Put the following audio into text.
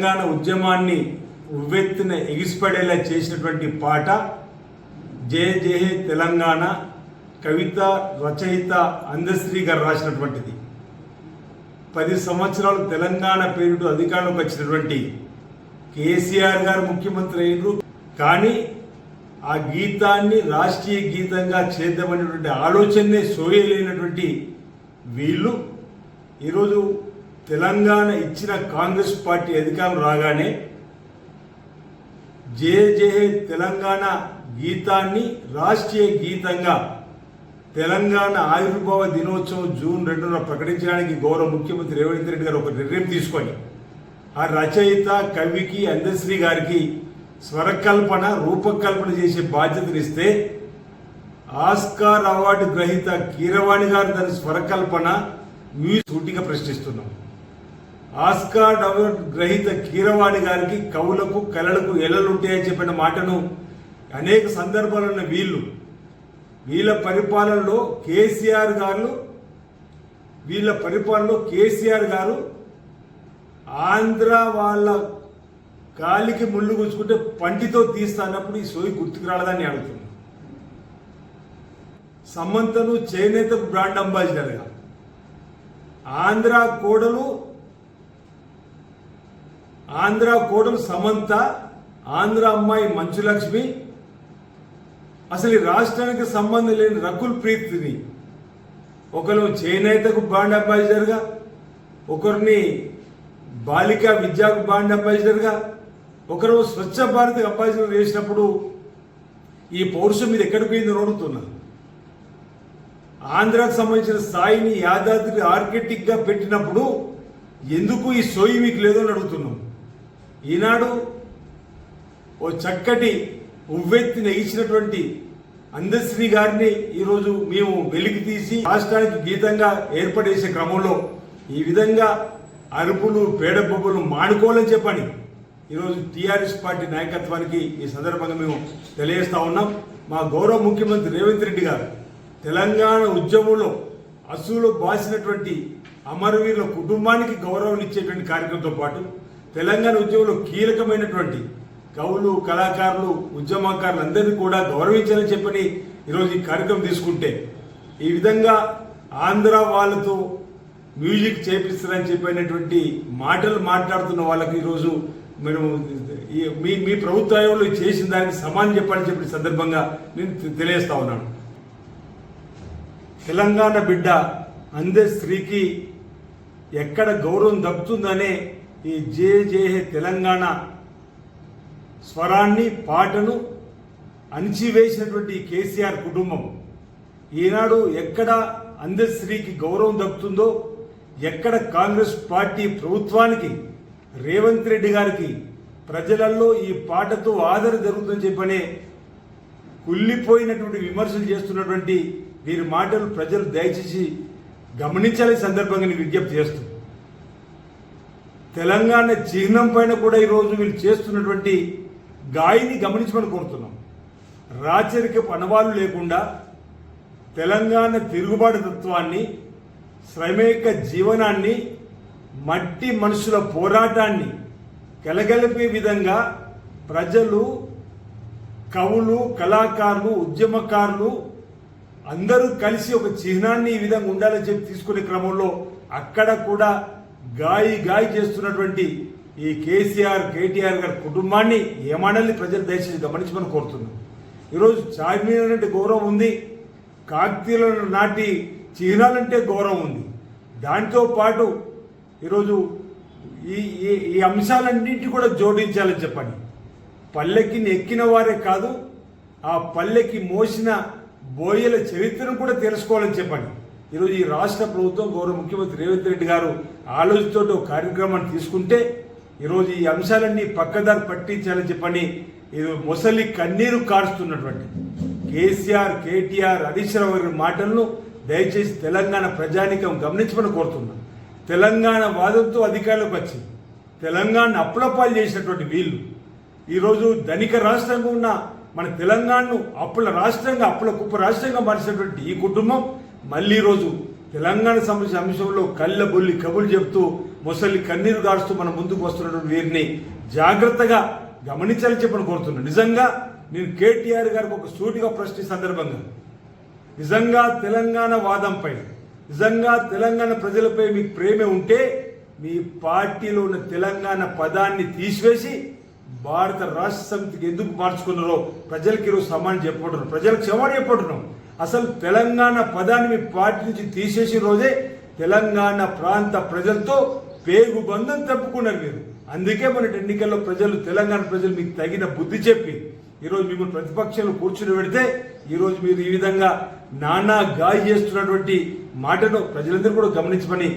తెలంగాణ ఉద్యమాన్ని ఉవ్వెత్తున ఎగిసిపడేలా చేసినటువంటి పాట జయ జయ హే తెలంగాణ కవిత రచయిత అందశ్రీ గారు రాసినటువంటిది. పది సంవత్సరాలు తెలంగాణ పేరుతో అధికారంలోకి వచ్చినటువంటి కేసీఆర్ గారు ముఖ్యమంత్రి అయినరు. కానీ ఆ గీతాన్ని రాష్ట్రీయ గీతంగా చేద్దామనేటువంటి ఆలోచనే సోయలేనటువంటి వీళ్ళు. ఈరోజు తెలంగాణ ఇచ్చిన కాంగ్రెస్ పార్టీ అధికారం రాగానే జే జే తెలంగాణ గీతాన్ని రాష్ట్రీయ గీతంగా తెలంగాణ ఆవిర్భావ దినోత్సవం జూన్ రెండున ప్రకటించడానికి గౌరవ ముఖ్యమంత్రి రేవంత్ రెడ్డి గారు ఒక నిర్ణయం తీసుకొని ఆ రచయిత కవికి అందశ్రీ గారికి స్వరకల్పన రూపకల్పన చేసే బాధ్యతనిస్తే ఆస్కార్ అవార్డు గ్రహీత కీరవాణి గారు దాని స్వరకల్పన మ్యూజిక్ సూటిగా ప్రశ్నిస్తున్నాం. ఆస్కార్ అవార్డ్ గ్రహీత కీరవాణి గారికి కవులకు కళలకు ఎలలుంటాయని చెప్పిన మాటను అనేక సందర్భాలున్న వీళ్ళు. వీళ్ళ పరిపాలనలో కేసీఆర్ గారు వీళ్ళ పరిపాలనలో కేసీఆర్ గారు ఆంధ్ర వాళ్ళ గాలికి ముళ్ళు గుచ్చుకుంటే పంటితో తీస్తా అన్నప్పుడు ఈ సోయి గుర్తుకు రాలేదని అడుగుతుంది సమంతను చేనేతకు బ్రాండ్ అంబాసిడర్గా. ఆంధ్ర కోడలు ఆంధ్ర కోడలు సమంత ఆంధ్ర అమ్మాయి మంచులక్ష్మి. అసలు ఈ రాష్ట్రానికి సంబంధం లేని రకుల్ ప్రీతిని ఒకరు చేనేతకు బాండ్ అంబాసిడర్గా ఒకరిని బాలికా విద్యాకు బాండ్ అంబాసిడర్గా ఒకరు స్వచ్ఛ భారత్ అంబాసిడర్ చేసినప్పుడు ఈ పౌరుషం మీద ఎక్కడికి పోయిందో అడుగుతున్నా ఆంధ్రాకు సంబంధించిన స్థాయిని యాదాద్రి ఆర్కిటెక్ట్ పెట్టినప్పుడు ఎందుకు ఈ సోయి మీకు లేదో అని అడుగుతున్నాం. ఈనాడు ఓ చక్కటి ఉవ్వెత్తిన ఇచ్చినటువంటి అందశ్రీ గారిని ఈరోజు మేము వెలికి తీసి రాష్ట్రానికి గీతంగా ఏర్పడేసే క్రమంలో ఈ విధంగా అరుపులు పేడబొబ్బులు మానుకోవాలని చెప్పని ఈరోజు టీఆర్ఎస్ పార్టీ నాయకత్వానికి ఈ సందర్భంగా మేము తెలియజేస్తా ఉన్నాం. మా గౌరవ ముఖ్యమంత్రి రేవంత్ రెడ్డి గారు తెలంగాణ ఉద్యమంలో అసూలు బాసినటువంటి అమరవీరుల కుటుంబానికి గౌరవం ఇచ్చేటువంటి కార్యక్రమంతో పాటు తెలంగాణ ఉద్యమంలో కీలకమైనటువంటి కవులు కళాకారులు ఉద్యమకారులు అందరినీ కూడా గౌరవించాలని చెప్పని ఈరోజు ఈ కార్యక్రమం తీసుకుంటే ఈ విధంగా ఆంధ్ర వాళ్ళతో మ్యూజిక్ చేపిస్తారని చెప్పినటువంటి మాటలు మాట్లాడుతున్న వాళ్ళకి ఈరోజు మేము ఈ మీ మీ ప్రభుత్వంలో చేసిన దానికి సమానం చెప్పాలని చెప్పిన సందర్భంగా నేను తెలియజేస్తా ఉన్నాను. తెలంగాణ బిడ్డ అందే స్త్రీకి ఎక్కడ గౌరవం దక్కుతుందనే ఈ జే జే హే తెలంగాణ స్వరాన్ని పాటను అణిచివేసినటువంటి కేసీఆర్ కుటుంబం ఈనాడు ఎక్కడ అందశ్రీకి గౌరవం దక్కుతుందో ఎక్కడ కాంగ్రెస్ పార్టీ ప్రభుత్వానికి రేవంత్ రెడ్డి గారికి ప్రజలలో ఈ పాటతో ఆదరణ జరుగుతుందని చెప్పనే కుళ్ళిపోయినటువంటి విమర్శలు చేస్తున్నటువంటి వీరి మాటలు ప్రజలు దయచేసి గమనించాలి సందర్భంగా విజ్ఞప్తి చేస్తుంది తెలంగాణ చిహ్నం పైన కూడా ఈరోజు వీళ్ళు చేస్తున్నటువంటి గాయని గమనించమని కోరుతున్నాం. రాచరికపు అనవాలు లేకుండా తెలంగాణ తిరుగుబాటు తత్వాన్ని శ్రమేక జీవనాన్ని మట్టి మనుషుల పోరాటాన్ని కలగలిపే విధంగా ప్రజలు కవులు కళాకారులు ఉద్యమకారులు అందరూ కలిసి ఒక చిహ్నాన్ని ఈ విధంగా ఉండాలని చెప్పి తీసుకునే క్రమంలో అక్కడ కూడా గాయి గాయి చేస్తున్నటువంటి ఈ కేసీఆర్ కేటీఆర్ గారి కుటుంబాన్ని ఏమానాలి ప్రజలు దయచేసి గమనించమని కోరుతున్నాం. ఈరోజు చార్మినార్ అంటే గౌరవం ఉంది కాకతీయుల నాటి చిహ్నాలంటే గౌరవం ఉంది. దాంతో పాటు ఈరోజు ఈ ఈ ఈ అంశాలన్నింటి కూడా జోడించాలని చెప్పండి. పల్లెకి ఎక్కిన వారే కాదు ఆ పల్లెకి మోసిన బోయల చరిత్రను కూడా తెలుసుకోవాలని చెప్పండి. ఈరోజు ఈ రాష్ట్ర ప్రభుత్వం గౌరవ ముఖ్యమంత్రి రేవంత్ రెడ్డి గారు ఆలోచనతో ఒక కార్యక్రమాన్ని తీసుకుంటే ఈరోజు ఈ అంశాలన్నీ పక్కదారి పట్టించాలని చెప్పని ఇది మొసలి కన్నీరు కారుస్తున్నటువంటి కేసీఆర్ కేటీఆర్ హరీష్ రావు గారి మాటలను దయచేసి తెలంగాణ ప్రజానికం గమనించమని కోరుతున్నాను తెలంగాణ వాదంతో అధికారులకు వచ్చి తెలంగాణ అప్పులపాలు చేసినటువంటి వీళ్ళు ఈరోజు ధనిక రాష్ట్రంగా ఉన్న మన తెలంగాణను అప్పుల రాష్ట్రంగా అప్పుల కుప్ప రాష్ట్రంగా మార్చినటువంటి ఈ కుటుంబం మళ్ళీ ఈరోజు తెలంగాణ సంబంధించిన అంశంలో కళ్ళ బొల్లి కబులు చెబుతూ ముసలి కన్నీరు గారుస్తూ మన ముందుకు వస్తున్నటువంటి వీరిని జాగ్రత్తగా గమనించాలని చెప్పని కోరుతున్నాను. నిజంగా నేను కేటీఆర్ గారికి ఒక సూటిగా ప్రశ్న సందర్భంగా. నిజంగా తెలంగాణ వాదంపై నిజంగా తెలంగాణ ప్రజలపై మీకు ప్రేమ ఉంటే మీ పార్టీలో ఉన్న తెలంగాణ పదాన్ని తీసివేసి భారత రాష్ట్ర సమితికి ఎందుకు మార్చుకున్నారో ప్రజలకి ఈరోజు సమానం చెప్పుకుంటున్నాం ప్రజలకు క్షమాణ చెప్పుకుంటున్నాం అసలు తెలంగాణ పదాన్ని మీ పార్టీ నుంచి తీసేసి రోజే తెలంగాణ ప్రాంత ప్రజలతో పేగు బంధం తప్పుకున్నారు మీరు. అందుకే మన ఎన్నికల్లో ప్రజలు తెలంగాణ ప్రజలు మీకు తగిన బుద్ధి చెప్పి ఈరోజు మిమ్మల్ని ప్రతిపక్షంలో కూర్చుని పెడితే ఈరోజు మీరు ఈ విధంగా నానా గాయ చేస్తున్నటువంటి మాటను ప్రజలందరూ కూడా గమనించమని